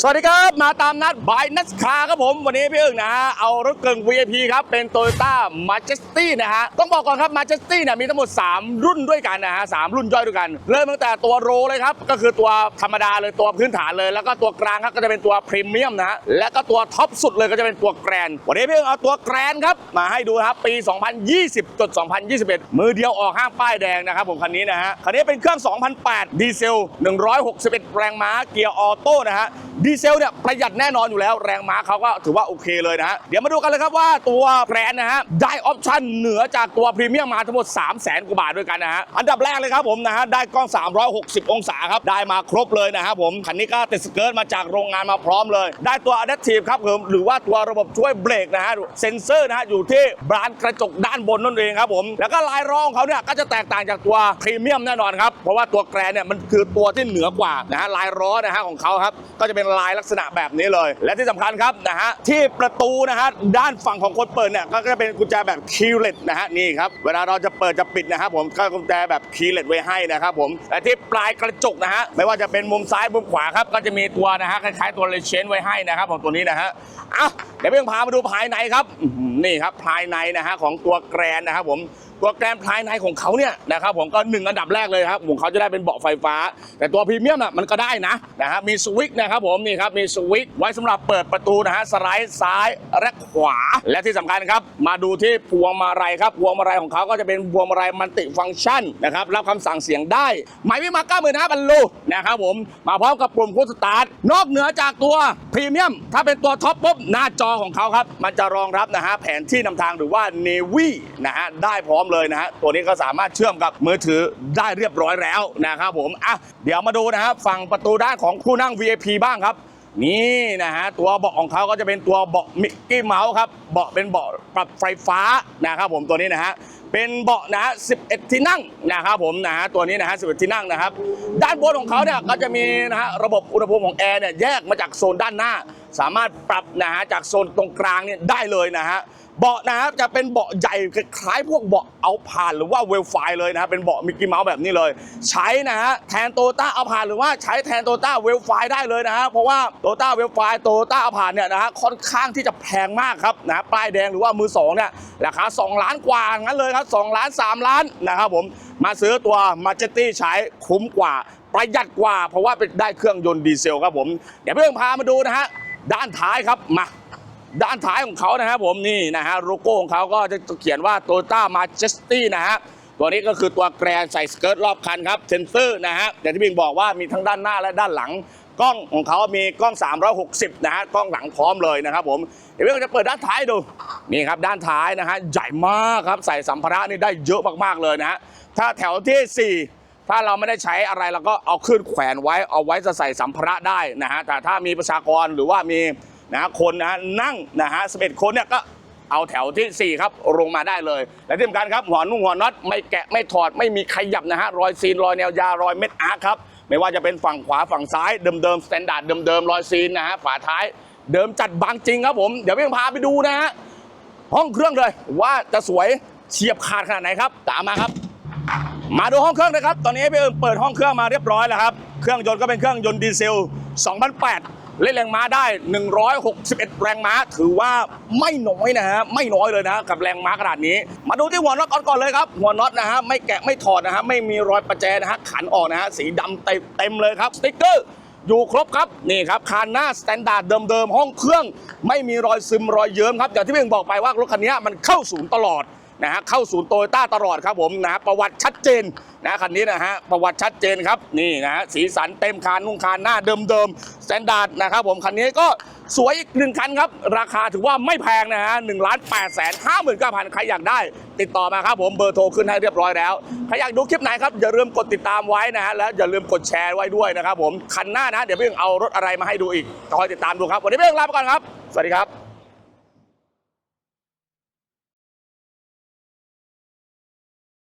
สวัสดีครับ มาตามนัดบายนัสคาครับผมวันนี้พี่อึ่งนะฮะเอารถเกิง VIP ครับ เป็น Toyota Majesty นะฮะ ต้องบอกก่อนครับ Majesty เนี่ยมีทั้งหมด 3 รุ่นด้วยกันนะฮะสามรุ่นย่อยด้วยกัน เริ่มตั้งแต่ตัวโรเลยครับ ก็คือตัวธรรมดาเลยตัวพื้นฐานเลย แล้วก็ตัวกลางครับก็จะเป็นตัวพรีเมียมนะฮะและก็ตัวท็อปสุดเลยก็จะเป็นตัวแกรนวันนี้พี่อึ่งเอาตัวแกรนครับมาให้ดูครับปี 2020จด2021 มือเดียวออกห้างป้ายแดงนะครับผมคันนี้นะฮะคันนี้เป็นเครื่อง 2008 ดีเซล 161 แรงม้าเกียร์ออโต้นะฮะ ดีเซลเนี่ยประหยัดแน่นอนอยู่แล้ว แรงม้าเขาก็ถือว่าโอเคเลยนะฮะเดี๋ยวมาดูกันเลยครับว่าตัวแกรนนะฮะได้ออปชั่นเหนือจากตัวพรีเมียมมาทั้งหมด 3 0 0 0 0 0กว่าบาทด้วยกันนะฮะอันดับแรกเลยครับผมนะฮะได้กล้อง 360 องศาครับได้มาครบเลยนะครับผมคันนี้ก็ติดสเกิร์ตมาจากโรงงานมาพร้อมเลย ได้ตัว Adaptive ครับผมหรือว่าตัวระบบช่วยเบรกนะฮะเซ็นเซอร์นะฮะอยู่ที่บานกระจกด้านบนนั่นเองครับผมแล้วก็ลายรองเขาเนี่ยก็จะแตกต่างจากตัวพรีเมียมแน่นอนครับเพราะว่าตัวแกรนเนี่ยมันคือตัวที่เหนือกว่านะฮะลายล้อนะฮะของเขาครับก็จะเป็นลายลักษณะแบบนี้เลย และที่สำคัญครับนะฮะที่ประตูนะฮะด้านฝั่งของคนเปิดเนี่ยก็จะเป็นกุญแจแบบคีย์เลสนะฮะนี่ครับเวลาเราจะเปิดจะปิดนะครับผมก็กุญแจแบบคีย์เลสไว้ให้นะครับผมและที่ปลายกระจกนะฮะไม่ว่าจะเป็นมุมซ้ายมุมขวาครับก็จะมีตัวนะฮะคล้ายๆตัวเลเชนไว้ให้นะครับผมตัวนี้นะฮะอะเดี๋ยวเพิ่งพามาดูภายในครับนี่ครับภายในนะฮะของตัวแกรนนะครับผม ตัวแกรนภายในของเขาเนี่ยนะครับผมก็หนึ่งอันดับแรกเลยครับของเขาจะได้เป็นเบาะไฟฟ้า แต่ตัวพรีเมียมน่ะมันก็ได้นะนะฮะมีสวิตช์นะครับผมนี่ครับมีสวิตช์ไว้สำหรับเปิดประตูนะฮะสไลด์ซ้ายและขวา และที่สำคัญครับ มาดูที่พวงมาลัยครับพวงมาลัยของเขาก็จะเป็นพวงมาลัยมัลติฟังก์ชันนะครับรับคำสั่งเสียงได้ หมายวิมา9 5 0 0 0บรรลุนะครับผมมาพร้อมกับปุ่มโคสตาร์ทนอกเหนือจากตัวพรีเมียม ถ้าเป็นตัวท็อปปุ๊บหน้าจอของเขาครับมันจะรองรับนะฮะแผนที่นำทางหรือว่า Navy นะฮะได้พร้อมเลยลยนะฮะตัวนี้ก็สามารถเชื่อมกับมือถือได้เรียบร้อยแล้วนะครับผมอะเดี๋ยวมาดูนะฮะฝั่งประตูด้านของผู้นั่ง VIP บ้างครับนี่นะฮะตัวเบาะของเขาก็จะเป็นตัวเบาะมิกกี้เมาส์ครับเบาะเป็นเบาะปรับไฟฟ้านะครับผมตัวนี้นะฮะเป็นเบาะนะฮะ11 ที่นั่งนะครับผมนะฮะตัวนี้นะฮะ11 ที่นั่งนะครับ ด้านบนของเขาเนี่ยก็จะมีนะฮะระบบอุณหภูมิของแอร์เนี่ยแยกมาจากโซนด้านหน้า สามารถปรับนะฮะจากโซนตรงกลางเนี่ยได้เลยนะฮะเบาะนะครับจะเป็นเบาะใหญ่คล้ายพวกเบาะเอาผ่านหรือว่าเวลไฟเลยนะฮะเป็นเบาะมิกกี้เมาส์แบบนี้เลย ใช้นะฮะแทนโตต้าเอาผ่านหรือว่าใช้แทนโตต้าเวลไฟได้เลยนะฮะเพราะว่าโตต้าเวลไฟโตต้าเอาผ่านเนี่ยนะฮะค่อนข้างที่จะแพงมากครับนะป้ายแดงหรือว่ามือสองเนี่ยราคา2 ล้านกว่างั้นเลยครับ2ล้าน 3 ล้านนะครับผมมาซื้อตัวมาเจตี้ใช้คุ้มกว่าประหยัดกว่า เพราะว่าเป็นได้เครื่องยนต์ดีเซลครับผมเดี๋ยวเพื่อนพามาดูนะฮะ ด้านท้ายครับมาด้านท้ายของเขานะครับผมนี่นะฮะโลโก้ของเขาก็จะเขียนว่า Toyota Majesty นะฮะตัวนี้ก็คือตัวแกรนใส่สเกิร์ตรอบคันครับเซนเซอร์นะฮะอย่างที่บิงบอกว่ามีทั้งด้านหน้าและด้านหลังกล้องของเขามีกล้อง 360 นะฮะ กล้องหลังพร้อมเลยนะครับผม เดี๋ยวเราจะเปิดด้านท้ายดู นี่ครับด้านท้ายนะฮะ ใหญ่มากครับ ใส่สัมภาระนี่ได้เยอะมากๆเลยนะฮะ ถ้าแถวทีสี่4 ถ้าเราไม่ได้ใช้อะไรเราก็เอาขึ้นแขวนไว้เอาไว้จะใส่สัมภาระได้นะฮะแต่ถ้ามีประชากรหรือว่ามีนะคนนะฮะนั่งนะฮะสเ็คนเนี่ยก็เอาแถวทีสี่ 4 ครับลงมาได้เลย และที่สำคัญครับหัวนุ่งหัวน็อตไม่แกะไม่ถอดไม่มีขยับนะฮะรอยซีนรอยแนวยารอยเม็ดอาร์คครับไม่ว่าจะเป็นฝั่งขวาฝั่งซ้ายเดิมๆสแตนดาร์ดเดิมๆรอยซีนนะฮะฝาท้ายเดิมจัดบางจริงครับผมเดี๋ยวพี่พาไปดูนะฮะห้องเครื่องเลยว่าจะสวยเฉียบขาดขนาดไหนครับ ตามมาครับ มาดูห้องเครื่องนะครับ ตอนนี้พี่เอิญเปิดห้องเครื่องมาเรียบร้อยแล้วครับ เครื่องยนต์ก็เป็นเครื่องยนต์ดีเซล 2008 เล่นแรงม้าได้ 161 แรงม้า ถือว่าไม่น้อยนะฮะ ไม่น้อยเลยนะกับแรงม้าขนาดนี้ มาดูที่หัวน็อตก่อนก่อนเลยครับ หัวน็อตนะฮะ ไม่แกะไม่ถอดนะฮะ ไม่มีรอยประแจนะฮะ ขันออกนะฮะ สีดำเต็มเต็มเลยครับ สติ๊กเกอร์อยู่ครบครับนี่ครับคานหน้าสแตนดาร์ดเดิมๆห้องเครื่อง ไม่มีรอยซึมรอยเยิ้มครับอย่างที่พี่เอิญบอกไปว่ารถคันนี้มันเข้าศูนย์ตลอด นะฮะเข้าศูนย์โตโยต้าตลอดครับผมนะฮะประวัติชัดเจนนะคันนี้นะฮะประวัติชัดเจนครับนี่นะฮะสีสันเต็มคานนุ่งคานหน้าเดิมๆสแตนดาร์ดนะครับผมคันนี้ก็สวยอีกหนึ่งคันครับ ราคาถือว่าไม่แพงนะฮะหนึ่งล้านแปดแสนห้าหมื่นเก้าพันใครอยากได้ ติดต่อมาครับผมเบอร์โทรขึ้นให้เรียบร้อยแล้วใครอยากดูคลิปไหนครับอย่าลืมกดติดตามไว้นะฮะแล้วอย่าลืมกดแชร์ไว้ด้วยนะครับผมคันหน้านะเดี๋ยวพี่เอารถอะไรมาให้ดูอีกคอยติดตามดูครับวันนี้พี่ลาไปก่อนครับสวัสดีครับ